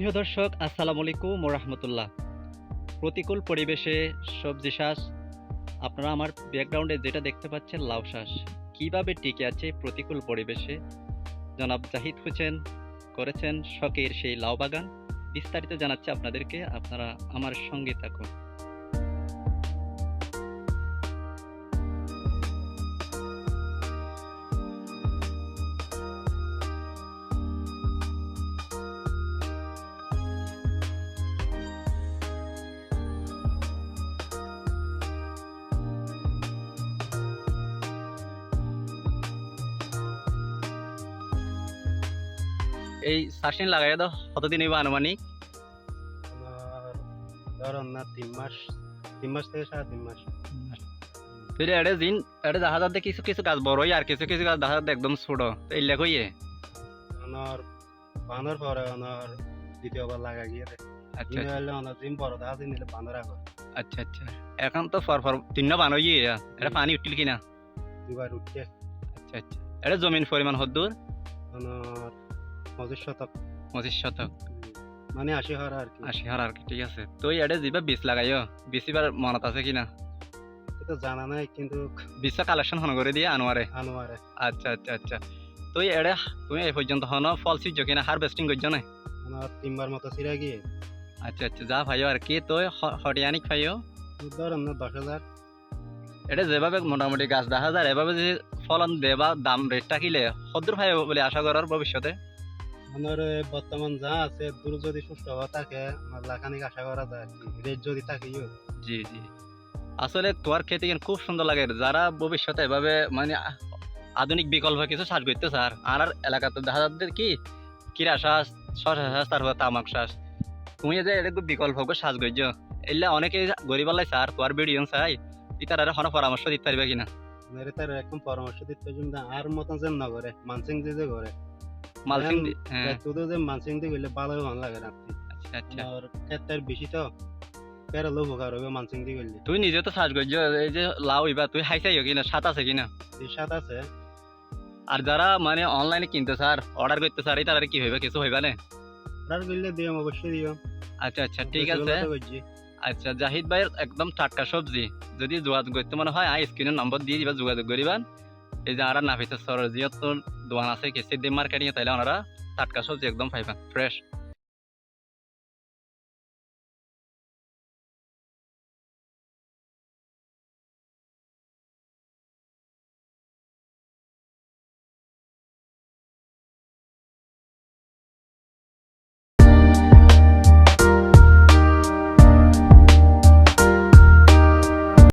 প্রিয় দর্শক, আসসালামু আলাইকুম রহমতুল্লাহ। প্রতিকূল পরিবেশে সবজি শ্বাস আপনারা আমার ব্যাকগ্রাউন্ডে যেটা দেখতে পাচ্ছেন, লাউ শ্বাস কীভাবে টিকে আছে প্রতিকূল পরিবেশে? জনাব জাহিদ হোসেন করেছেন শখের সেই লাউ বাগান। বিস্তারিত জানাচ্ছে আপনাদেরকে, আপনারা আমার সঙ্গে থাকুন। এই চাষিন লাগাই দাও কতদিন হইব আনুমানিক? ধরুন না তিন মাস তিন মাস থেকে সাড়ে তিন মাস। তুই এড়ে দিন এড়ে দেখা যাচ্ছে কিছু কিছু গাছ বড় আর কিছু কিছু গাছ দেখা যাচ্ছে একদম ছোট। তো এই লেখ হইয়ে আমার বাঁধর পরে আমার দ্বিতীয়বার লাগা গিয়ে আচ্ছা বড় দেখা নিলে বাঁধর আগে আচ্ছা আচ্ছা। এখন তো ফর ফর এটা পানি উঠিল কিনা? দুবার উঠছে আচ্ছা আচ্ছা। এটা জমিন পরিমাণ হদ্দুর পঁচিশ শতক। পঁচিশ শতক। মানে আশি হার আর কি। আশি হার আর কি ঠিক আছে। তো এড়ে যাবা বীজ লাগাইও বীজ এবার মনত আছে কিনা এটা জানা নাই কিন্তু বীজটা কালেকশন হন করে দিয়ে আনোয়ারে আনোয়ারে আচ্ছা আচ্ছা আচ্ছা। তো এড়ে তুমি এই পর্যন্ত হন ফল সিজ কিনা হারভেস্টিং করছ না আমার তিনবার মতো ছিঁড়ে গিয়ে আচ্ছা আচ্ছা যা ভাইও আর কি তো হরিয়ানিক ভাইও ধরুন না দশ হাজার এটা যেভাবে মোটামুটি গাছ দেখা যায় এভাবে যদি ফলন দেবা দাম রেটটা কিলে সদ্দুর ভাই বলে আশা করার ভবিষ্যতে আমার বর্তমান যা আছে দূর যদি সুস্থ হওয়া থাকে আমার লাখানিক আশা করা যায় রেট যদি থাকে জি জি। আসলে তোমার খেতে কিন্তু খুব সুন্দর লাগে। যারা ভবিষ্যতে এভাবে মানে আধুনিক বিকল্প কিছু চাষ করতে স্যার আর এলাকাতে দেখা যাচ্ছে কি কিরা শ্বাস শশা শ্বাস তারপর তামাক শ্বাস তুমি যে এরকম বিকল্প শ্বাস করছ এলে অনেকে গরিব আল্লাহ স্যার তোমার ভিডিও চাই ইতার হন পরামর্শ দিতে পারবে কিনা? মেরে তার একদম পরামর্শ দিতে আর মতন যেন না করে মানসিং দিয়ে যে করে। মালসিং হ্যাঁ, হ্যাঁ। তুই যে দিয়ে গেলে ভালো ভালো লাগে আচ্ছা আচ্ছা। আর ক্ষেত্রের বেশি তো হবে দিয়ে গেলে। তুই নিজে তো করছ এই যে লাউ ইবা তুই কিনা সাত আছে কিনা? সাত আছে। আর যারা মানে অনলাইনে কিনতে স্যার অর্ডার করতে স্যার তারা কি হইবে কিছু হইবে না? অর্ডার করলে দিও অবশ্যই দিও। আচ্ছা আচ্ছা ঠিক আছে। আচ্ছা জাহিদ ভাইয়ের একদম টাটকা সবজি যদি যোগাযোগ করতে মনে হয় আই স্ক্রিনের নম্বর দিয়ে দিবা যোগাযোগ করিবান এই যে আর নাফিসের সর দোয়ান আছে কি দিয়ে মার্কেটিং তাইলে ওনারা টাটকা সবজি একদম পাইবেন ফ্রেশ